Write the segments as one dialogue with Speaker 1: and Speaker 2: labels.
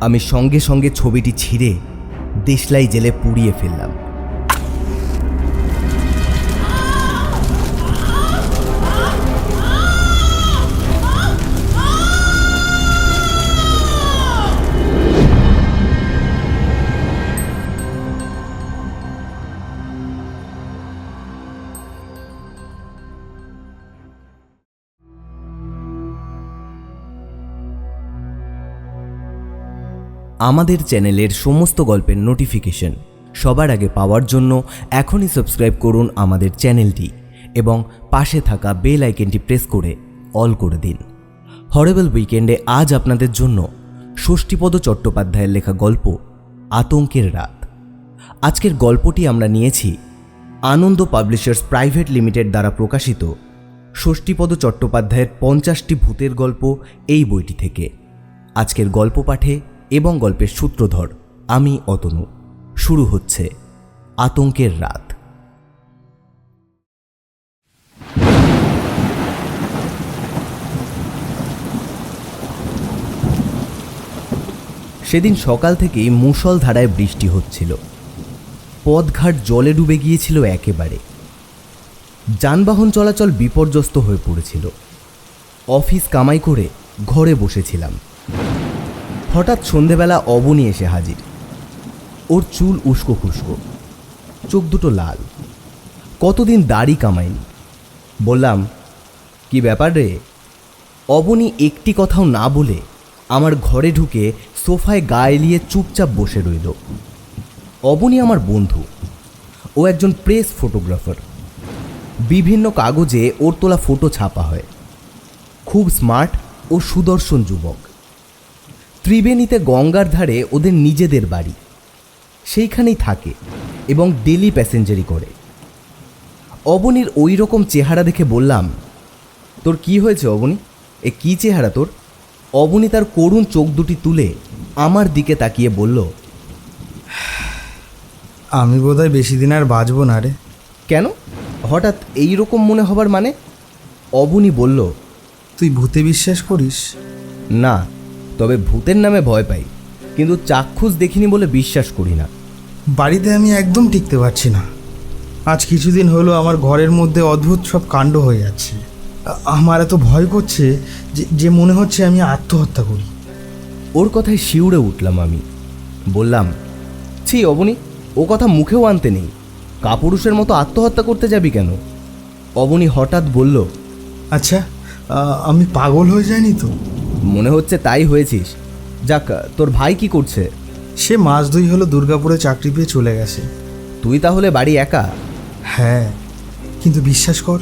Speaker 1: আমি
Speaker 2: সঙ্গে সঙ্গে ছবিটি ছিঁড়ে দেশলাই জেলে পুড়িয়ে ফেললাম। আমাদের চ্যানেলের সমস্ত গল্পের নোটিফিকেশন সবার আগে পাওয়ার জন্য এখনই সাবস্ক্রাইব করুন আমাদের চ্যানেলটি এবং পাশে থাকা বেল আইকনটি প্রেস করে অল করে দিন। হরেবল উইকেন্ডে আজ আপনাদের জন্য ষষ্ঠীপদ চট্টোপাধ্যায়ের লেখা গল্প আতঙ্কের রাত। আজকের গল্পটি আমরা নিয়েছি আনন্দ পাবলিশার্স প্রাইভেট লিমিটেড দ্বারা প্রকাশিত ষষ্ঠীপদ চট্টোপাধ্যায়ের পঞ্চাশটি ভূতের গল্প এই বইটি থেকে। আজকের গল্প পাঠে এবং গল্পের সূত্রধর, আমি অতনু। শুরু হচ্ছে আতঙ্কের রাত। সেদিন সকাল থেকেই মুষল ধারায় বৃষ্টি হচ্ছিল। পথঘাট জলে ডুবে গিয়েছিল একেবারে। যানবাহন চলাচল বিপর্যস্ত হয়ে পড়েছিল। অফিস কামাই করে ঘরে বসেছিলাম। হঠাৎ সন্ধেবেলা অবনী এসে হাজির। ওর চুল উস্কো খুস্কো, চোখ দুটো লাল। কতদিন দাড়ি কামায়নি? বললাম, কি ব্যাপার রে? অবনী একটি কথাও না বলে আমার ঘরে ঢুকে সোফায় গা এলিয়ে চুপচাপ বসে রইল। অবনী আমার বন্ধু। ও একজন প্রেস ফটোগ্রাফার। বিভিন্ন কাগজে ওর তোলা ফটো ছাপা হয়। খুব স্মার্ট ও সুদর্শন যুবক। ত্রিবেণীতে গঙ্গার ধারে ওদের নিজেদের বাড়ি। সেইখানেই থাকে এবং ডেলি প্যাসেঞ্জারি করে। অবনীর ওই রকম চেহারা দেখে বললাম তোর কি হয়েছে অবনী? এ কি চেহারা তোর? অবনী তার করুণ চোখ দুটি তুলে আমার দিকে তাকিয়ে বলল
Speaker 3: আমি বোধহয় বেশি দিন আর বাঁচবো না রে।
Speaker 2: কেন? হঠাৎ এই রকম মনে হবার মানে? অবনী বলল
Speaker 3: তুই ভূতে বিশ্বাস করিস?
Speaker 2: না তবে ভূতের নামে ভয় পাই কিন্তু চাক্ষুষ দেখিনি বলে বিশ্বাস করি না।
Speaker 3: বাড়িতে আমি একদম টিকতে পারছি না। আজ কিছুদিন হলো আমার ঘরের মধ্যে অদ্ভুত সব কাণ্ড হয়ে যাচ্ছে। আমার এত ভয় করছে যে যে মনে হচ্ছে আমি আত্মহত্যা করি।
Speaker 2: ওর কথায় শিউরে উঠলাম আমি। বললাম ছি অবনী ও কথা মুখেও আনতে নেই। কাপুরুষের মতো আত্মহত্যা করতে যাবি কেন? অবনী হঠাৎ বলল
Speaker 3: আচ্ছা আমি পাগল হয়ে যায়নি তো?
Speaker 2: মনে হচ্ছে তাই হয়েছিস। যাক তোর ভাই কি করছে?
Speaker 3: সে মাস দুই হলো দুর্গাপুরে চাকরি পেয়ে চলে গেছে।
Speaker 2: তুই তাহলে বাড়ি একা?
Speaker 3: হ্যাঁ কিন্তু বিশ্বাস কর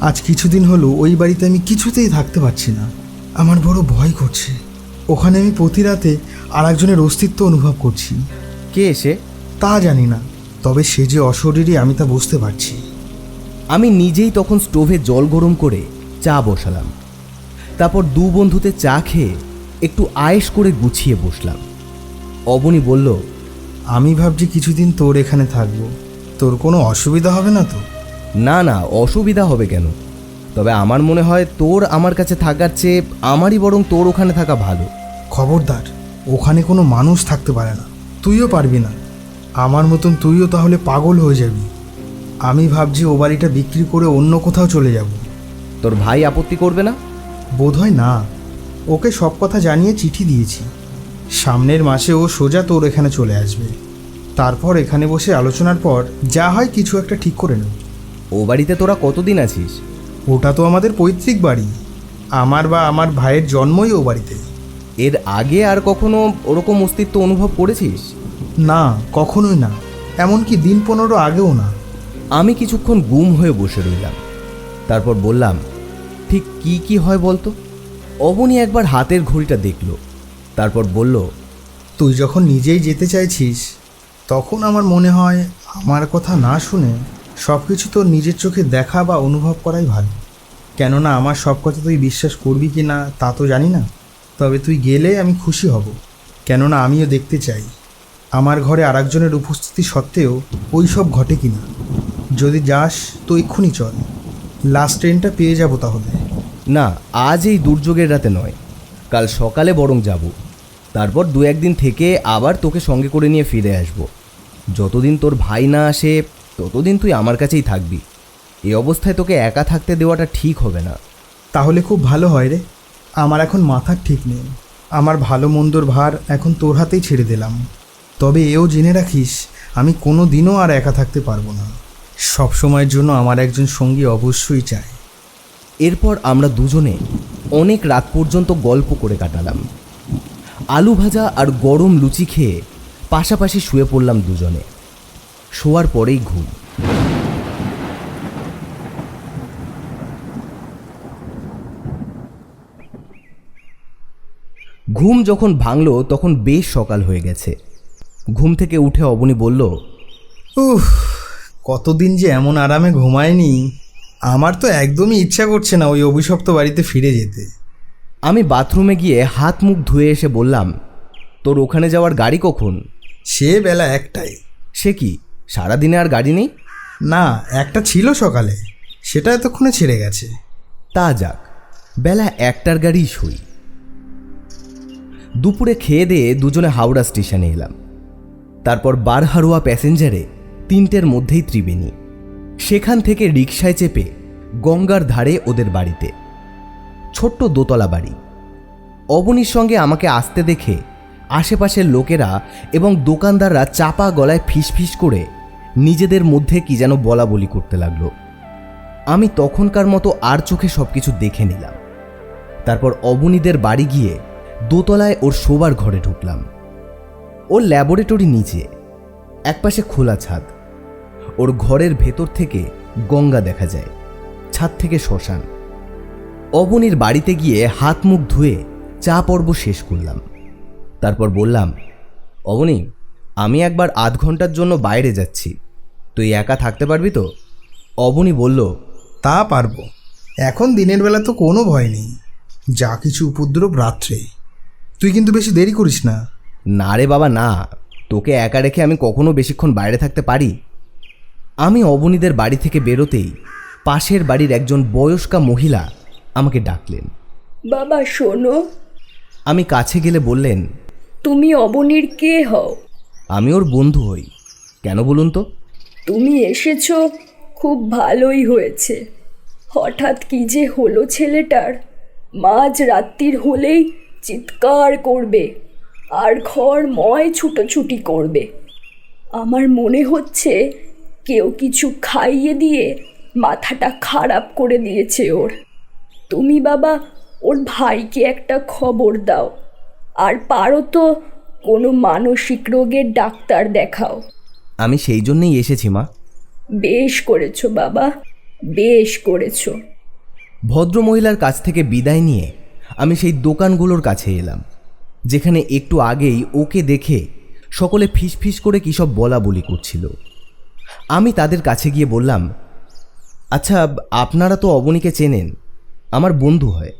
Speaker 3: আজ কিছুদিন হলো ওই বাড়িতে আমি কিছুতেই থাকতে পারছি না। আমার বড় ভয় করছে। ওখানে আমি প্রতি রাতে আর একজনের অস্তিত্ব অনুভব করছি।
Speaker 2: কে এসে
Speaker 3: তা জানি না তবে সে যে অশরীরই আমি তা বুঝতে পারছি।
Speaker 2: আমি নিজেই তখন স্টোভে জল গরম করে চা বসালাম। তারপর দু বন্ধুতে চা খেয়ে একটু আয়েস করে গুছিয়ে বসলাম। অবনী বলল
Speaker 3: আমি ভাবছি কিছুদিন তোর এখানে থাকব। তোর কোনো অসুবিধা হবে না তো?
Speaker 2: না না অসুবিধা হবে কেন? তবে আমার মনে হয় তোর আমার কাছে থাকার চেয়ে আমারই বরং তোর ওখানে থাকা ভালো।
Speaker 3: খবরদার ওখানে কোনো মানুষ থাকতে পারে না। তুইও পারবি না। আমার মতন তুইও তাহলে পাগল হয়ে যাবি। আমি ভাবছি ও বাড়িটা বিক্রি করে অন্য কোথাও চলে যাব।
Speaker 2: তোর ভাই আপত্তি করবে না?
Speaker 3: বোধহয় না। ওকে সব কথা জানিয়ে চিঠি দিয়েছি। সামনের মাসে ও সোজা তোর এখানে চলে আসবে। তারপর এখানে বসে আলোচনার পর যা হয় কিছু একটা ঠিক করে নেব।
Speaker 2: ও বাড়িতে তোরা কতদিন আছিস?
Speaker 3: ওটা তো আমাদের পৈতৃক বাড়ি। আমার বা আমার ভাইয়ের জন্মই ও বাড়িতে।
Speaker 2: এর আগে আর কখনো ওরকম অস্তিত্ব অনুভব করেছিস?
Speaker 3: না কখনোই না। এমনকি দিন পনেরো আগেও না।
Speaker 2: আমি কিছুক্ষণ গুম হয়ে বসে রইলাম। তারপর বললাম ঠিক কি কি হয় বলতো? অবনী একবার হাতের ঘড়িটা দেখল, তারপর বলল,
Speaker 3: তুই যখন নিজেই যেতে চাইছিস, তখন আমার মনে হয় আমার কথা না শুনে সব কিছু তোর নিজের চোখে দেখা বা অনুভব করাই ভালো। কেননা আমার সব কথা তুই বিশ্বাস করবি কি না, তা তো জানি না। তবে তুই গেলে আমি খুশি হব। কেননা আমিও দেখতে চাই। আমার ঘরে আরেকজনের উপস্থিতি সত্ত্বেও ওই সব ঘটে কি না। যদি যাস, তো এক্ষুনি চল। লাস্ট ট্রেনটা পেয়ে যাব তাহলে।
Speaker 2: না আজ এই দুর্যোগের রাতে নয়। কাল সকালে বরং যাব। তারপর দু একদিন থেকে আবার তোকে সঙ্গে করে নিয়ে ফিরে আসব। যতদিন তোর ভাই না আসে ততদিন তুই আমার কাছেই থাকবি। এই অবস্থায় তোকে একা থাকতে দেওয়াটা ঠিক হবে না।
Speaker 3: তাহলে খুব ভালো হয় রে। আমার এখন মাথার ঠিক নেই। আমার ভালো মন্দর ভার এখন তোর হাতেই ছেড়ে দিলাম। তবে এও জেনে রাখিস আমি কোনো দিনও আর একা থাকতে পারব না। সব সময়ের জন্য আমার একজন সঙ্গী অবশ্যই চাই
Speaker 2: এরপর আমরা দুজনে অনেক রাত পর্যন্ত গল্প করে কাটালাম। আলু ভাজা আর গরম লুচি খেয়ে পাশাপাশি শুয়ে পড়লাম দুজনে। শোয়ার পরেই ঘুম। ঘুম যখন ভাঙলো, তখন বেশ সকাল হয়ে গেছে। ঘুম থেকে উঠে অবনী বলল,
Speaker 3: উফ কতদিন যে এমন আরামে ঘুমায়নি আমার তো একদমই ইচ্ছা করছে না ওই অভিশপ্ত বাড়িতে ফিরে যেতে।
Speaker 2: আমি বাথরুমে গিয়ে হাত মুখ ধুয়ে এসে বললাম তোর ওখানে যাওয়ার গাড়ি কখন?
Speaker 3: সে বেলা একটাই
Speaker 2: সে কি সারাদিনে আর গাড়ি নেই?
Speaker 3: না একটা ছিল সকালে সেটা এতক্ষণে ছেড়ে গেছে।
Speaker 2: তা যাক বেলা একটার গাড়ি শুই দুপুরে খেয়ে দিয়ে দুজনে হাওড়া স্টেশনে এলাম। তারপর বারহারুয়া প্যাসেঞ্জারে তিনটের মধ্যেই ত্রিবেণী। সেখান থেকে রিকশায় চেপে গঙ্গার ধারে ওদের বাড়িতে। ছোট্ট দোতলা বাড়ি। অবনীর সঙ্গে আমাকে আসতে দেখে আশেপাশের লোকেরা এবং দোকানদাররা চাপা গলায় ফিসফিস করে নিজেদের মধ্যে কি যেন বলা বলি করতে লাগল। আমি তখনকার মতো আর চোখে সব কিছু দেখে নিলাম। তারপর অবনীদের বাড়ি গিয়ে দোতলায় ওর শোবার ঘরে ঢুকলাম। ওর ল্যাবরেটরি নিচে, একপাশে খোলা ছাদ। ওর ঘরের ভেতর থেকে গঙ্গা দেখা যায় ছাদ থেকে শ্মশান। অবনীর বাড়িতে গিয়ে হাত মুখ ধুয়ে চা পর্ব শেষ করলাম। তারপর বললাম অবনী আমি একবার আধ ঘণ্টার জন্য বাইরে যাচ্ছি। তুই একা থাকতে পারবি তো? অবনী বলল
Speaker 3: তা পারব। এখন দিনের বেলা তো কোনো ভয় নেই। যা কিছু উপদ্রব রাত্রে। তুই কিন্তু বেশি দেরি করিস না।
Speaker 2: না রে বাবা না। তোকে একা রেখে আমি কখনো বেশিক্ষণ বাইরে থাকতে পারি? আমি অবনীদের বাড়ি থেকে বেরোতেই পাশের বাড়ির একজন বয়স্কা মহিলা আমাকে ডাকলেন।
Speaker 4: বাবা শোনো।
Speaker 2: আমি কাছে গেলে বললেন
Speaker 4: তুমি অবনীর কে হও?
Speaker 2: আমি ওর বন্ধু হই। কেন বলুন তো?
Speaker 4: তুমি এসেছ খুব ভালোই হয়েছে। হঠাৎ কি যে হলো ছেলেটার মাঝ রাত্রির হলেই চিৎকার করবে আর ঘর ময় ছুটোছুটি করবে। আমার মনে হচ্ছে কেউ কিছু খাইয়ে দিয়ে মাথাটা খারাপ করে দিয়েছে ওর। তুমি বাবা ওর ভাইকে একটা খবর দাও। আর পারো তো কোনো মানসিক রোগের ডাক্তার দেখাও।
Speaker 2: আমি সেই জন্যই এসেছি মা।
Speaker 4: বেশ করেছ বাবা বেশ করেছ।
Speaker 2: ভদ্রমহিলার কাছ থেকে বিদায় নিয়ে আমি সেই দোকানগুলোর কাছে এলাম যেখানে একটু আগেই ওকে দেখে সকলে ফিসফিস করে কী সব বলা বলি করছিল। আমি তাদের কাছে গিয়ে বললাম আচ্ছা আপনারা তো অবনীকে চেনেন আমার বন্ধু হয়।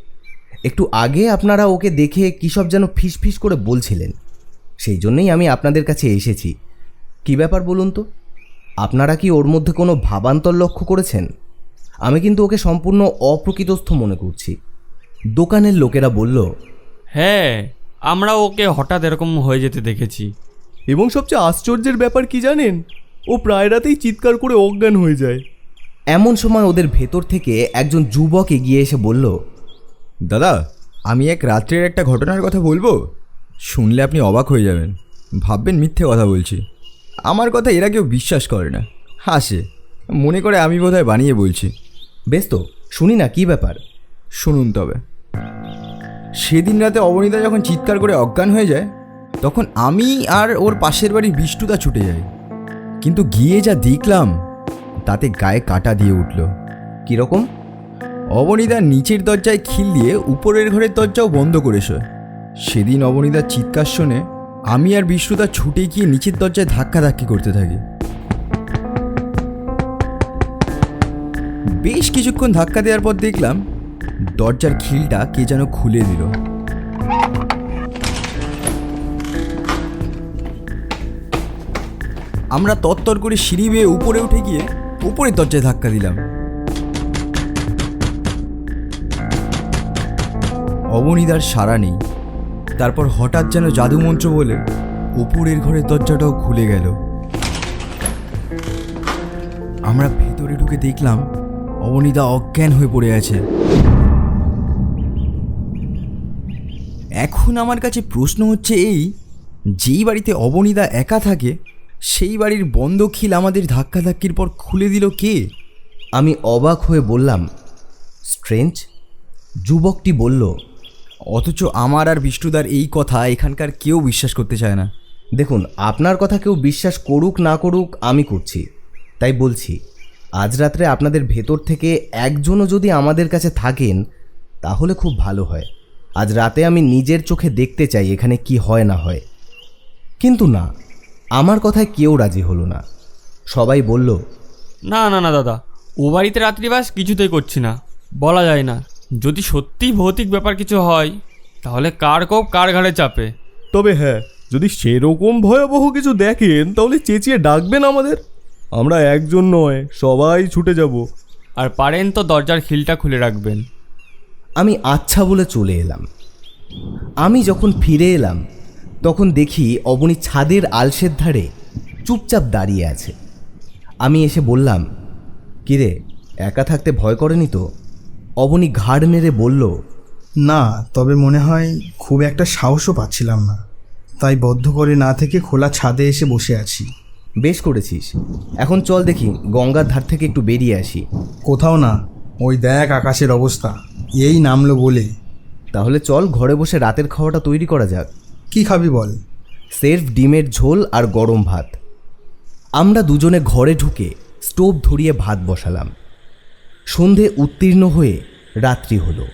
Speaker 2: একটু আগে আপনারা ওকে দেখে কী সব যেন ফিসফিস করে বলছিলেন। সেই জন্যই আমি আপনাদের কাছে এসেছি। কি ব্যাপার বলুন তো? আপনারা কি ওর মধ্যে কোনো ভাবান্তর লক্ষ্য করেছেন? আমি কিন্তু ওকে সম্পূর্ণ অপ্রকৃতস্থ মনে করছি। দোকানের লোকেরা বলল
Speaker 5: হ্যাঁ আমরা ওকে হঠাৎ এরকম হয়ে যেতে দেখেছি।
Speaker 6: এবং সবচেয়ে আশ্চর্যের ব্যাপার কি জানেন? ও প্রায় রাতেই চিৎকার করে অজ্ঞান হয়ে যায়।
Speaker 2: এমন সময় ওদের ভেতর থেকে একজন যুবক এগিয়ে এসে বলল,
Speaker 7: দাদা, আমি এক রাত্রের একটা ঘটনার কথা বলব? শুনলে আপনি অবাক হয়ে যাবেন। ভাববেন মিথ্যে কথা বলছি। আমার কথা এরা কেউ বিশ্বাস করে না। হাসে। মনে করে আমি বোধহয় বানিয়ে বলছি।
Speaker 2: বেশ তো, শুনি না, কি ব্যাপার?
Speaker 7: শুনুন তবে। সেদিন রাতে অবনীতা যখন চিৎকার করে অজ্ঞান হয়ে যায়, তখন আমি আর ওর পাশের বাড়ির বিষ্টুতা ছুটে যাই। কিন্তু গিয়ে যা দেখলাম তাতে গায়ে কাটা দিয়ে উঠল।
Speaker 2: কীরকম?
Speaker 7: অবনীদা নিচের দরজায় খিল দিয়ে উপরের ঘরের দরজাও বন্ধ করেছে সেদিন অবনীদার চিৎকার শুনে আমি আর বিষ্ণুদা ছুটে গিয়ে নিচের দরজায় ধাক্কাধাক্কি করতে থাকি। বেশ কিছুক্ষণ ধাক্কা দেওয়ার পর দেখলাম দরজার খিলটা কে যেন খুলে দিল। আমরা তত্তর করে সিঁড়ি বেয়ে উপরে উঠে গিয়ে উপরের দরজায় ধাক্কা দিলাম। অবনীদার সারা নেই। তারপর হঠাৎ যেন জাদুমন্ত্র বলে উপরের ঘরের দরজাটাও খুলে গেল। আমরা ভেতরে ঢুকে দেখলাম অবনীদা অজ্ঞান হয়ে পড়ে আছে। এখন আমার কাছে প্রশ্ন হচ্ছে এই, যেই বাড়িতে অবনীদা একা থাকে সেই বাড়ির বন্ধ খিল আমাদের ধাক্কাধাক্কির পর খুলে দিল কে?
Speaker 2: আমি অবাক হয়ে বললাম, স্ট্রেঞ্জ? যুবকটি বলল,
Speaker 7: অথচ আমার আর বিষ্ণুদার এই কথা এখানকার কেউ বিশ্বাস করতে চায় না।
Speaker 2: দেখুন, আপনার কথা কেউ বিশ্বাস করুক না করুক আমি করছি। তাই বলছি, আজ রাত্রে আপনাদের ভেতর থেকে একজনও যদি আমাদের কাছে থাকেন, তাহলে খুব ভালো হয়। আজ রাতে আমি নিজের চোখে দেখতে চাই এখানে কি হয় না হয়। কিন্তু না আমার কথায় কেউ রাজি হলো না। সবাই বলল
Speaker 5: না না না দাদা ও বাড়িতে রাত্রিবাস কিছুতেই করছি না। বলা যায় না। যদি সত্যি ভৌতিক ব্যাপার কিছু হয় তাহলে কার কোপ কার ঘাড়ে চাপে?
Speaker 6: তবে হ্যাঁ যদি সেরকম ভয়াবহ কিছু দেখেন তাহলে চেঁচিয়ে ডাকবেন আমাদের। আমরা একজন নয় সবাই ছুটে যাব।
Speaker 5: আর পারেন তো দরজার খিলটা খুলে রাখবেন।
Speaker 2: আমি আচ্ছা বলে চলে এলাম। আমি যখন ফিরে এলাম তখন দেখি অবনী ছাদের আলসের ধারে চুপচাপ দাঁড়িয়ে আছে। আমি এসে বললাম কিরে একা থাকতে ভয় করেনি তো? অবনী ঘাড় নেড়ে বলল
Speaker 3: না তবে মনে হয় খুব একটা সাহসও পাচ্ছিলাম না। তাই বদ্ধ করে না থেকে খোলা ছাদে এসে বসে আছি।
Speaker 2: বেশ করেছিস। এখন চল দেখি গঙ্গার ধার থেকে একটু বেরিয়ে আসি।
Speaker 3: কোথাও না ওই দেখ আকাশের অবস্থা। এই নামলো বলে।
Speaker 2: তাহলে চল ঘরে বসে রাতের খাওয়াটা তৈরি করা যাক।
Speaker 3: কি খাবি বল?
Speaker 2: সের্ফ ডিমের ঝোল আর গরম ভাত। আমরা দুজনে ঘরে ঢুকে স্টোভ ধরিয়ে ভাত বসালাম। সন্ধে উত্তীর্ণ হয়ে রাত্রি হলো।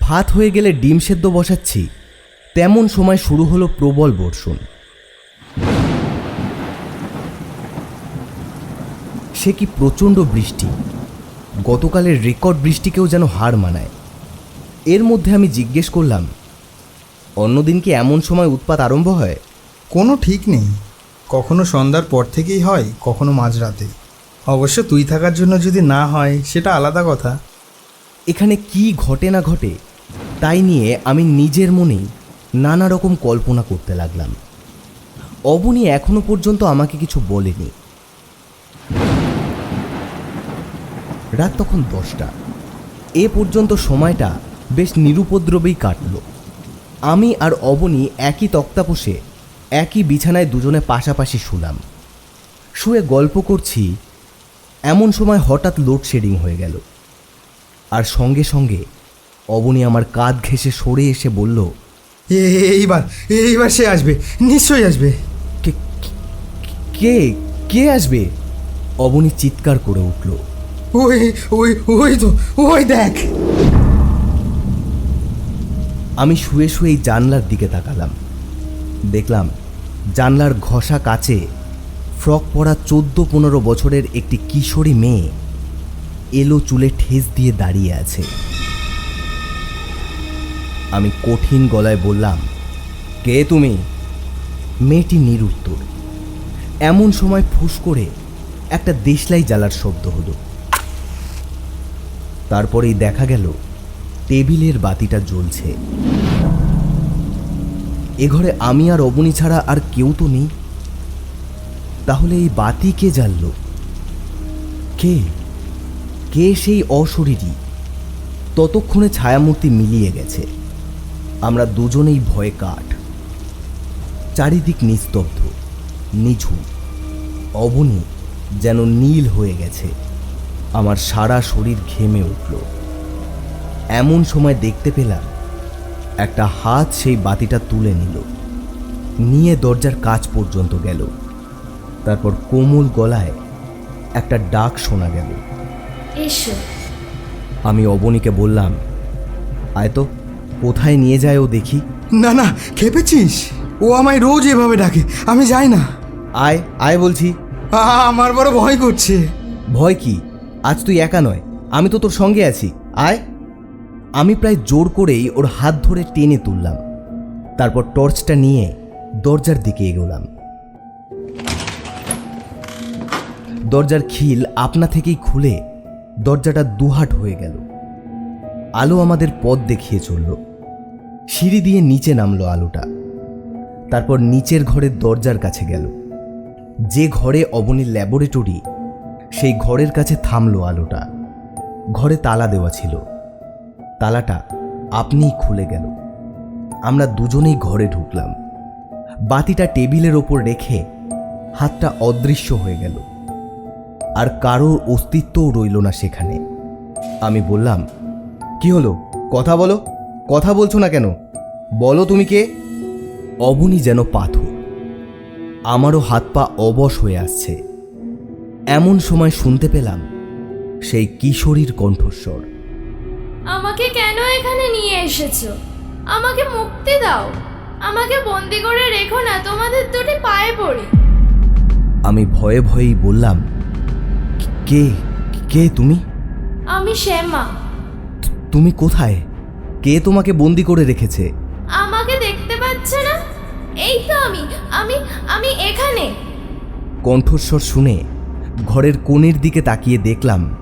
Speaker 2: ভাত হয়ে গেলে ডিম সেদ্ধ বসাচ্ছি। তেমন সময় শুরু হলো প্রবল বর্ষণ। সে কি প্রচণ্ড বৃষ্টি। গতকালের রেকর্ড বৃষ্টিকেও যেন হার মানায়। এর মধ্যে আমি জিজ্ঞেস করলাম অন্যদিন কি এমন সময় উৎপাত আরম্ভ হয়?
Speaker 3: কোনো ঠিক নেই। কখনো সন্ধ্যার পর থেকেই হয় কখনো মাঝরাতে। অবশ্য তুই থাকার জন্য যদি না হয় সেটা আলাদা কথা।
Speaker 2: এখানে কি ঘটে না ঘটে তাই নিয়ে আমি নিজের মনেই নানা রকম কল্পনা করতে লাগলাম। অবনী এখনও পর্যন্ত আমাকে কিছু বলেনি। রাত তখন দশটা। এ পর্যন্ত সময়টা বেশ নিরুপদ্রবেই কাটল। আমি আর অবনী একই তক্তাপোষে একই বিছানায় দুজনে পাশাপাশি শুলাম। শুয়ে গল্প করছি এমন সময় হঠাৎ লোডশেডিং হয়ে গেল। আর সঙ্গে সঙ্গে অবনী আমার কাঁধ ঘেঁষে সরে এসে বলল
Speaker 3: এইবার এইবার সে আসবে নিশ্চয়ই আসবে।
Speaker 2: "কে- কে- কে কে আসবে? অবনী চিৎকার করে উঠল।
Speaker 3: ওই ওই ওই তো ওই দেখ।
Speaker 2: আমি শুয়ে শুয়েই জানলার দিকে তাকালাম। দেখলাম জানলার ঘষা কাছে ফ্রক পরা চোদ্দ পনেরো বছরের একটি কিশোরী মেয়ে এলো চুলে ঠেস দিয়ে দাঁড়িয়ে আছে। আমি কঠিন গলায় বললাম, কে তুমি? মেয়েটি নিরুত্তর। এমন সময় ফুস করে একটা দেশলাই জ্বালার শব্দ হলো। তারপরেই দেখা গেল টেবিলের বাতিটা জ্বলছে। এ ঘরে আমি আর অবনী ছাড়া আর কেউ তো নেই। তাহলে এই বাতি কে জ্বালল? কে? কে সেই অশরীরী? ততক্ষণে ছায়ামূর্তি মিলিয়ে গেছে। আমরা দুজনেই ভয়ে কাঠ। চারিদিক নিস্তব্ধ, নিঝুম। অবনী যেন নীল হয়ে গেছে। আমার সারা শরীর ঘেমে উঠল। এমন সময় দেখতে পেলাম একটা হাত সেই বাতিটা তুলে নিল নিয়ে দরজার কাজ পর্যন্ত গেল। তারপর কোমল গলায় একটা ডাক শোনা গেল।
Speaker 1: এসো।
Speaker 2: আমি অবনীকে বললাম আয় তো কোথায় নিয়ে যায় ও দেখি?
Speaker 3: না না খেপেছিস? ও আমায় রোজ এভাবে ডাকে আমি যাই না।
Speaker 2: আয় আয় বলছি।
Speaker 3: আমার বড় ভয় করছে।
Speaker 2: ভয় কি? আজ তুই একা নয় আমি তো তোর সঙ্গে আছি। আয়। আমি প্রায় জোর করেই ওর হাত ধরে টেনে তুললাম। তারপর টর্চটা নিয়ে দরজার দিকে এগোলাম। দরজার খিল আপনা থেকেই খুলে দরজাটা দুহাট হয়ে গেল। আলো আমাদের পথ দেখিয়ে চলল। সিঁড়ি দিয়ে নিচে নামলো আলোটা। তারপর নিচের ঘরের দরজার কাছে গেল। যে ঘরে অবনীর ল্যাবরেটরি, সেই ঘরের কাছে থামলো আলোটা। ঘরে তালা দেওয়া ছিল। তালাটা আপনিই খুলে গেল। আমরা দুজনেই ঘরে ঢুকলাম। বাতিটা টেবিলের ওপর রেখে হাতটা অদৃশ্য হয়ে গেল। আর কারোর অস্তিত্বও রইল না সেখানে। আমি বললাম, কি হলো? কথা বলো। কথা বলছো না কেন? বলো তুমি কে? অবনী যেন পাথর। আমারও হাত পা অবশ হয়ে আসছে। এমন সময় শুনতে পেলাম সেই কিশোরীর কণ্ঠস্বর।
Speaker 1: আমাকে কেন এখানে নিয়ে এসেছ? আমাকে মুক্তি দাও। আমাকে বন্দি করে রেখো না তোমাদের দুটি পায়ে পড়ি।
Speaker 2: আমি ভয়ে ভয়েই বললাম কে কে তুমি?
Speaker 1: আমি শ্যামা।
Speaker 2: তুমি কোথায়? কে তোমাকে বন্দি করে রেখেছে?
Speaker 1: আমাকে দেখতে পাচ্ছ না? এই তো আমি আমি আমি এখানে।
Speaker 2: কণ্ঠস্বর শুনে ঘরের কোণের দিকে তাকিয়ে দেখলাম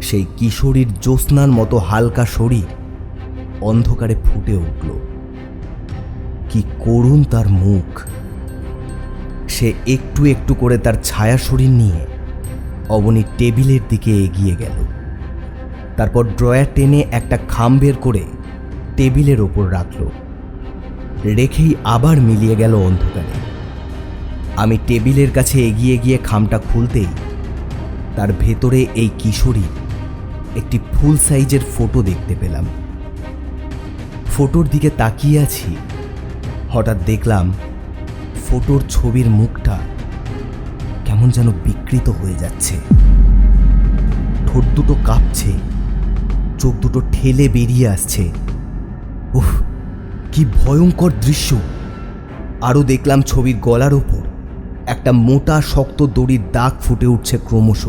Speaker 2: সেই কিশোরীর জ্যোৎস্নার মতো হালকা শরীর অন্ধকারে ফুটে উঠল। কি করুণ তার মুখ। সে একটু একটু করে তার ছায়া শরীর নিয়ে অবনী টেবিলের দিকে এগিয়ে গেল। তারপর ড্রয়ার টেনে একটা খাম বের করে টেবিলের ওপর রাখল। রেখেই আবার মিলিয়ে গেল অন্ধকারে। আমি টেবিলের কাছে এগিয়ে গিয়ে খামটা খুলতেই তার ভেতরে এই কিশোরী একটি ফুল সাইজের ফটো দেখতে পেলাম। ফটোর দিকে তাকিয়ে আছি। হঠাৎ দেখলাম ফটোর ছবির মুখটা কেমন যেন বিকৃত হয়ে যাচ্ছে। ঠোঁট দুটো কাঁপছে, চোখ দুটো ঠেলে বেরিয়ে আসছে। উফ, কি ভয়ঙ্কর দৃশ্য। আরও দেখলাম ছবির গলার ওপর একটা মোটা, শক্ত দড়ির দাগ ফুটে উঠছে ক্রমশ।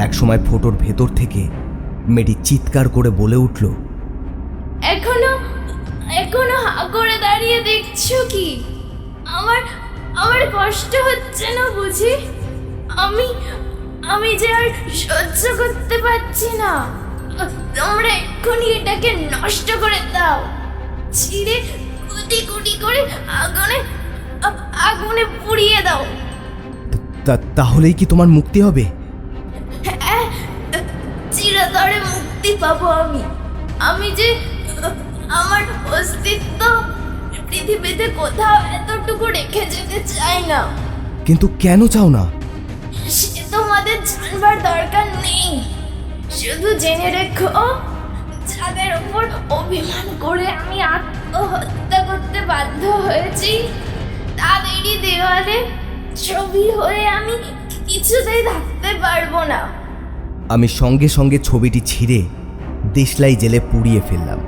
Speaker 2: একসময় ফোটোর ভেতর থেকে মেয়েটি চিৎকার করে বলে উঠল
Speaker 1: এখনও এখনও হা করে দাঁড়িয়ে দেখছ কি? আমার আমার কষ্ট হচ্ছে না বুঝি? আমি আমি যে আর সহ্য করতে পারছি না। তোমরা এক্ষুনি এটাকে নষ্ট করে দাও। ছিঁড়ে কুটি কুটি করে আগুনে আগুনে পুড়িয়ে দাও।
Speaker 2: "তা- তাহলেই কি তোমার মুক্তি হবে?
Speaker 1: চিরতরে মুক্তি পাবো আমি। আমি যে আমার অস্তিত্ব পৃথিবীতে কোথাও এতটুকু রেখে যেতে চাই না।
Speaker 2: কিন্তু কেন চাও না?
Speaker 1: সে তোমাদের জানবার দরকার নেই। শুধু জেনে রেখো যাদের উপর অভিমান করে আমি আত্মহত্যা করতে বাধ্য হয়েছি তাদেরই দেওয়ালে ছবি হয়ে আমি কিছুতেই থাকতে পারব না।
Speaker 2: আমি সঙ্গে সঙ্গে ছবিটি ছিঁড়ে দেশলাই জেলে পুড়িয়ে ফেললাম।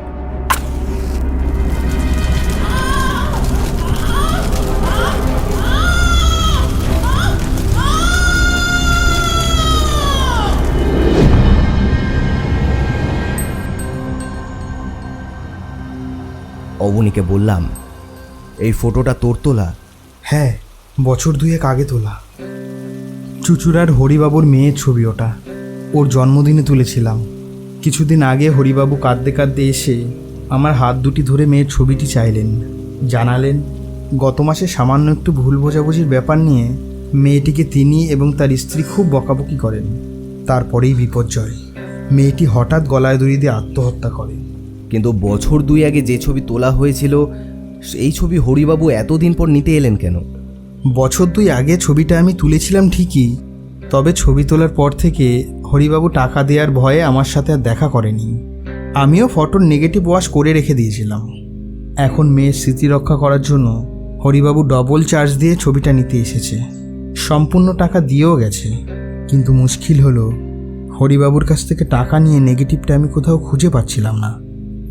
Speaker 2: অবনীকে বললাম এই ফটোটা তোর তোলা?
Speaker 3: হ্যাঁ বছর দুয়েক আগে তোলা। চুচুড়ার হরিবাবুর মেয়ের ছবি ওটা। ওর জন্মদিনে তুলেছিলাম। কিছুদিন আগে হরিবাবু কাঁদতে কাঁদতে এসে আমার হাত দুটি ধরে মেয়ের ছবিটি চাইলেন। জানালেন, গত মাসে সামান্য একটু ভুল বোঝাবুঝির ব্যাপার নিয়ে মেয়েটিকে তিনি এবং তার স্ত্রী খুব বকাবকি করেন। তারপরেই বিপর্যয়। মেয়েটি হঠাৎ গলায় দড়ি দিয়ে আত্মহত্যা করে।
Speaker 2: কিন্তু বছর দুই আগে যে ছবি তোলা হয়েছিল, সেই ছবি হরিবাবু এতদিন পর নিতে এলেন কেন?
Speaker 3: বছর দুই আগে ছবিটা আমি তুলেছিলাম ঠিকই, তবে ছবি তোলার পর থেকে হরিবাবু টাকা দেওয়ার ভয়ে আমার সাথে আর দেখা করেনি। আমিও ফটোর নেগেটিভ ওয়াশ করে রেখে দিয়েছিলাম। এখন মেয়ের স্মৃতি রক্ষা করার জন্য হরিবাবু ডবল চার্জ দিয়ে ছবিটা নিতে এসেছে। সম্পূর্ণ টাকা দিয়েও গেছে। কিন্তু মুশকিল হলো, হরিবাবুর কাছ থেকে টাকা নিয়ে নেগেটিভটা আমি কোথাও খুঁজে পাচ্ছিলাম না।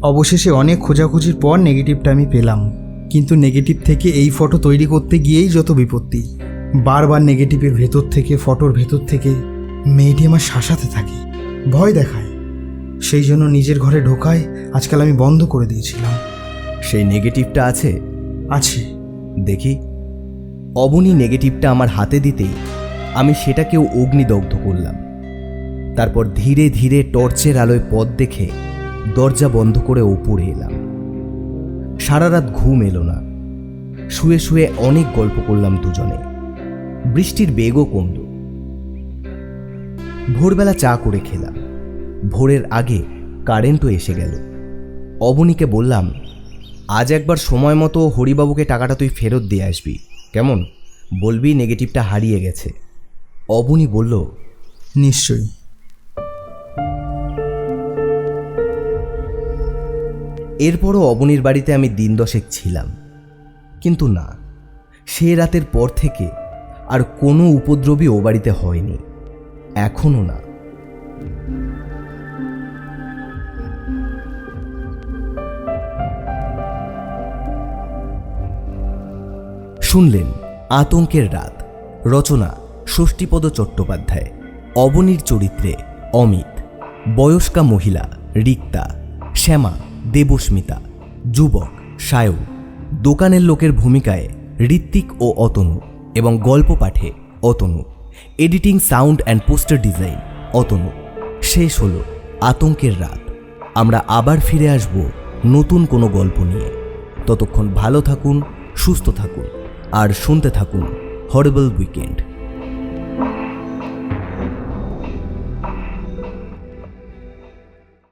Speaker 3: অবশেষে অনেক খোঁজাখুঁজির পর নেগেটিভটা আমি পেলাম। কিন্তু নেগেটিভ থেকে এই ফটো তৈরি করতে গিয়েই যত বিপত্তি। বারবার নেগেটিভের ভেতর থেকে ফটোর ভেতর থেকে মেয়েটি আমার শাসাতে থাকে ভয় দেখায়। সেই জন্য নিজের ঘরে ঢোকায় আজকাল আমি বন্ধ করে দিয়েছিলাম।
Speaker 2: সেই নেগেটিভটা আছে?
Speaker 3: আছে।
Speaker 2: দেখি। অবনী নেগেটিভটা আমার হাতে দিতেই আমি সেটাকেও অগ্নিদগ্ধ করলাম। তারপর ধীরে ধীরে টর্চের আলোয় পথ দেখে দরজা বন্ধ করে ওপরে এলাম। সারা রাত ঘুম এলো না। শুয়ে শুয়ে অনেক গল্প করলাম দুজনে। বৃষ্টির বেগও কমল। ভোরবেলা চা করে খেলাম। ভোরের আগে কারেন্টও এসে গেল। অবনীকে বললাম, আজ একবার সময় মতো হরিবাবুকে টাকাটা তুই ফেরত দিয়ে আসবি। কেমন? বলবি নেগেটিভটা হারিয়ে গেছে। অবনী বলল,
Speaker 3: নিশ্চয়ই।
Speaker 2: এরপরও অবনীর বাড়িতে আমি দিন দশেক ছিলাম। কিন্তু না, সে রাতের পর থেকে আর কোনো উপদ্রবী ও বাড়িতে হয়নি। এখনও না। শুনলেন আতঙ্কের রাত, রচনা ষষ্ঠীপদ চট্টোপাধ্যায়, অবনীর চরিত্রে অমিত, বয়স্কা মহিলা রিক্তা, শ্যামা দেবস্মিতা, যুবক, সায়ু, দোকানের লোকের ভূমিকায় ঋত্বিক ও অতনু এবং গল্প পাঠে Atanu, editing, sound and poster design Atanu. শেষ হলো আতঙ্কের রাত। আমরা আবার ফিরে আসব নতুন কোনো গল্প নিয়ে। ততক্ষণ ভালো থাকুন, সুস্থ থাকুন আর শুনতে থাকুন হরেবল উইকেন্ড